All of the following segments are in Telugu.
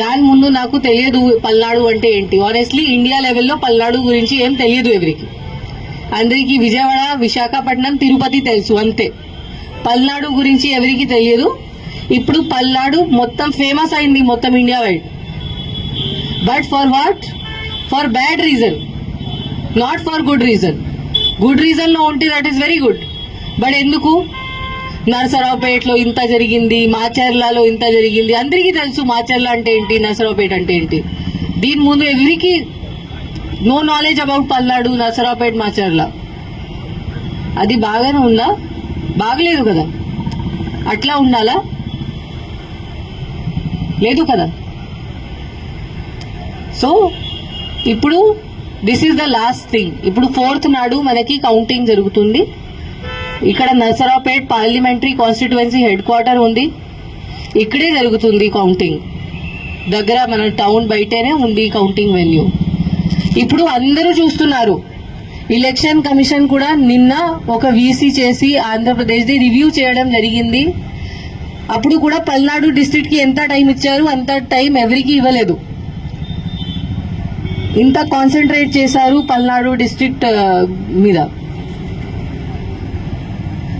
దాని ముందు నాకు తెలియదు పల్నాడు అంటే ఏంటి. ఆనెస్ట్లీ ఇండియా లెవెల్లో పల్నాడు గురించి ఏం తెలియదు ఎవరికి. అందరికీ విజయవాడ విశాఖపట్నం తిరుపతి తెలుసు అంతే. పల్నాడు గురించి ఎవరికి తెలియదు. ఇప్పుడు పల్నాడు మొత్తం ఫేమస్ అయింది మొత్తం India wide but for what for bad reason not for good reason good రీజన్లో ఉంటే that is very good but ఎందుకు? నరసరావుపేటలో ఇంత జరిగింది మాచర్లలో ఇంత జరిగింది. అందరికీ తెలుసు మాచర్ల అంటే ఏంటి నరసరావుపేట అంటే ఏంటి. దీని ముందు ఎవరికి no knowledge about Palnadu Narasaraopet Macherla. అది బాగానే ఉందా? బాగలేదు కదా. అట్లా ఉండాలా? లేదు కదా. సో ఇప్పుడు this is the last thing ఇప్పుడు ఫోర్త్ నాడు మనకి కౌంటింగ్ జరుగుతుంది. ఇక్కడ Narasaraopet parliamentary constituency head quarter ఉంది. ఇక్కడే జరుగుతుంది కౌంటింగ్. దగ్గర మన టౌన్ బయటనే ఉంది కౌంటింగ్ వెన్యూ. ఇప్పుడు అందరూ చూస్తున్నారు. ఎలక్షన్ కమిషన్ కూడా నిన్న ఒక వీసీ చేసి ఆంధ్రప్రదేశ్ది రివ్యూ చేయడం జరిగింది. అప్పుడు కూడా పల్నాడు డిస్ట్రిక్ట్కి ఎంత టైం ఇచ్చారు అంత టైం ఎవరికి ఇవ్వలేదు. ఇంత కాన్సన్ట్రేట్ చేశారు పల్నాడు డిస్ట్రిక్ట్ మీద.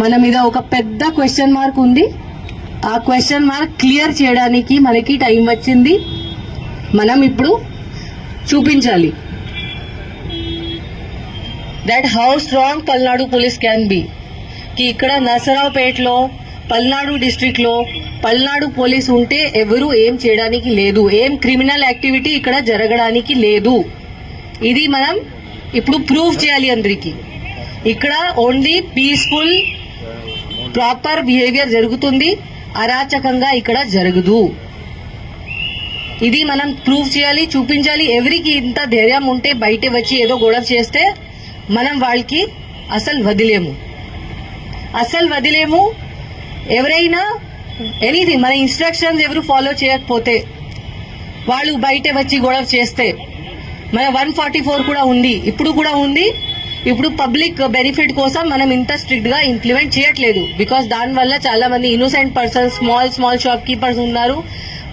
మన మీద ఒక పెద్ద క్వశ్చన్ మార్క్ ఉంది. ఆ క్వశ్చన్ మార్క్ క్లియర్ చేయడానికి మనకి టైం వచ్చింది. మనం ఇప్పుడు చూపించాలి. That how strong Palnadu police can be కి ఇక్కడ నరసరావుపేటలో పల్నాడు డిస్ట్రిక్ట్లో పల్నాడు పోలీస్ ఉంటే ఎవరు ఏం చేయడానికి లేదు. ఏం క్రిమినల్ యాక్టివిటీ ఇక్కడ జరగడానికి లేదు. ఇది మనం ఇప్పుడు ప్రూవ్ చేయాలి అందరికీ. ఇక్కడ ఓన్లీ పీస్ఫుల్ ప్రాపర్ బిహేవియర్ జరుగుతుంది అరాచకంగా ఇక్కడ జరగదు. ఇది మనం ప్రూవ్ చేయాలి చూపించాలి. ఎవరికి ఇంత ధైర్యం ఉంటే బయట వచ్చి ఏదో గొడవ చేస్తే మనం వాళ్ళకి అసలు వదిలేము. అసలు వదిలేము. ఎవరైనా ఎనీథింగ్ మన ఇన్స్ట్రక్షన్స్ ఎవరు ఫాలో చేయకపోతే వాళ్ళు బయట వచ్చి గొడవ చేస్తే మన వన్ ఫార్టీ ఫోర్ కూడా ఉంది ఇప్పుడు కూడా ఉంది. ఇప్పుడు పబ్లిక్ బెనిఫిట్ కోసం మనం ఇంత స్ట్రిక్ట్గా ఇంప్లిమెంట్ చేయట్లేదు. బికాస్ దాని వల్ల చాలా మంది innocent persons small small shopkeepers ఉన్నారు.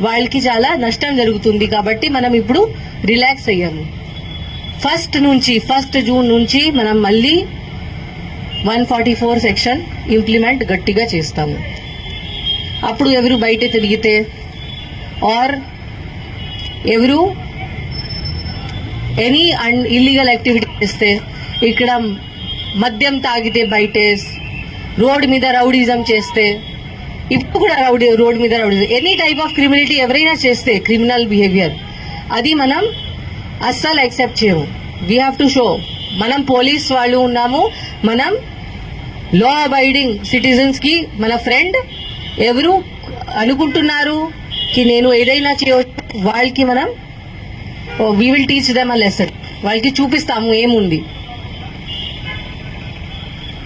వాళ్ళకి చాలా నష్టం జరుగుతుంది కాబట్టి మనం ఇప్పుడు రిలాక్స్ అయ్యాము. ఫస్ట్ నుంచి ఫస్ట్ జూన్ నుంచి మనం మళ్ళీ one forty four section implement గట్టిగా చేస్తాము. అప్పుడు ఎవరు బయట తిరిగితే? ఆర్ ఎవరు ఎనీ అన్ ఇల్లీగల్ యాక్టివిటీ చేస్తే? ఇక్కడ మద్యం తాగితే బయటేస్ రోడ్ మీద రౌడీజం చేస్తే ఇప్పుడు కూడా రౌడీ రోడ్ మీద rowdyism. Any type of criminality ఎవరైనా చేస్తే క్రిమినల్ బిహేవియర్ అది మనం అస్సలు యాక్సెప్ట్ చేయము. వీ హ్యావ్ టు షో మనం పోలీస్ వాళ్ళు ఉన్నాము మనం లా అబైడింగ్ సిటిజన్స్కి మన ఫ్రెండ్ ఎవరు అనుకుంటున్నారు కి నేను ఏదైనా చేయవచ్చు వాళ్ళకి మనం we will teach them a lesson వాళ్ళకి చూపిస్తాము ఏముంది.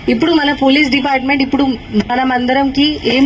ఇప్పుడు మన పోలీస్ డిపార్ట్మెంట్ ఇప్పుడు మనం అందరంకి ఏం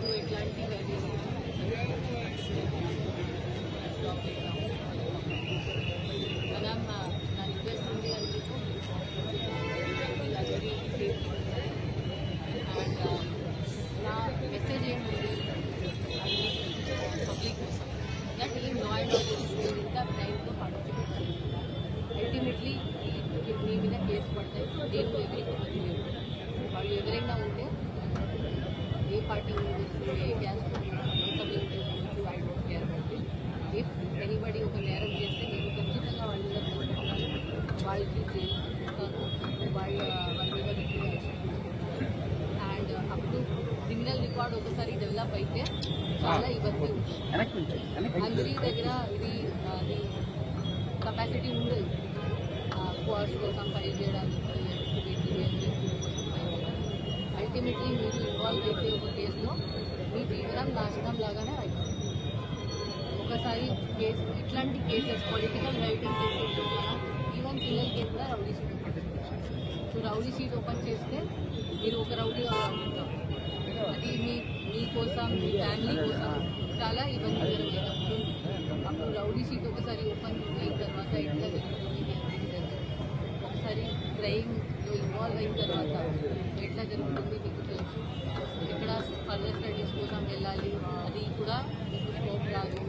to Atlantic Avenue. If anybody ఒక నేరం చేస్తే నేను ఖచ్చితంగా వాళ్ళ మీద తీసుకుంటాను వాళ్ళకి జైలు ఇస్తాను వాళ్ళ వాళ్ళ మీద అండ్ అప్పుడు క్రిమినల్ రికార్డ్ ఒకసారి డెవలప్ అయితే చాలా ఇబ్బంది ఉంచు వెనక్కి అందరి దగ్గర ఇది అది కెపాసిటీ ఉండదు. కోర్స్ కోసం ఫైల్ చేయడానికి. అల్టిమేట్లీ మీరు ఇన్వాల్వ్ అయితే ఒక కేసులో మీ జీవనం నాశనం లాగానే అవుతుంది. ఒకసారి కేసు ఇట్లాంటి cases political rioting cases even పిల్లల కేసు కూడా rowdy sheet so rowdy sheet open చేస్తే మీరు ఒక రౌడీ ఉంటారు అది మీ మీకోసం మీ ఫ్యామిలీ కోసం చాలా ఇబ్బందికరమైన అప్పుడు రౌడీ షీట్ ఒకసారి ఓపెన్ అయిన తర్వాత ఎట్లా జరుగుతుంది. జరుగుతుంది. ఒకసారి క్రైమ్లో ఇన్వాల్వ్ అయిన తర్వాత ఎట్లా జరుగుతుంది? ఇక్కడ ఫర్దర్ స్టడీస్ కోసం వెళ్ళాలి. అది కూడా మీకు స్కోప్ రాదు.